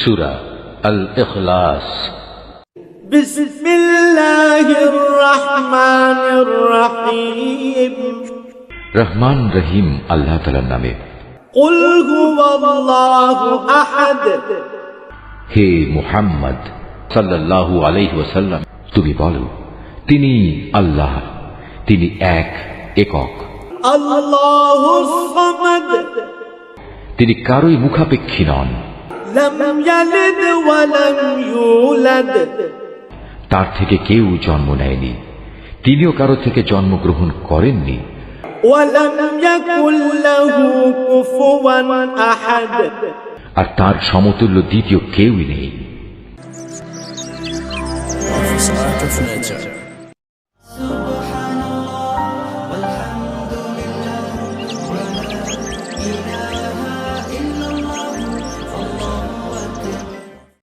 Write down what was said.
সুরা আল ইখলাস بسم الله الرحمن الرحيم রহমান রহিম আল্লাহ তালার নামে قل هو الله أحد হে মুহাম্মদ সাল্লাল্লাহু আলাইহি ওয়াসাল্লাম তুমি বলো তিনি আল্লাহ তিনি এক একক الله الصمد তিনি কারোই মুখাপেক্ষী নন لم يلد ولم يولد তার থেকে কেউ জন্ম নেয়নি তিনিও কারো থেকে জন্মগ্রহণ করেননি ولم يكن له كفوا أحد আর তার সমতুল্য দ্বিতীয় কেউই নেই صلاة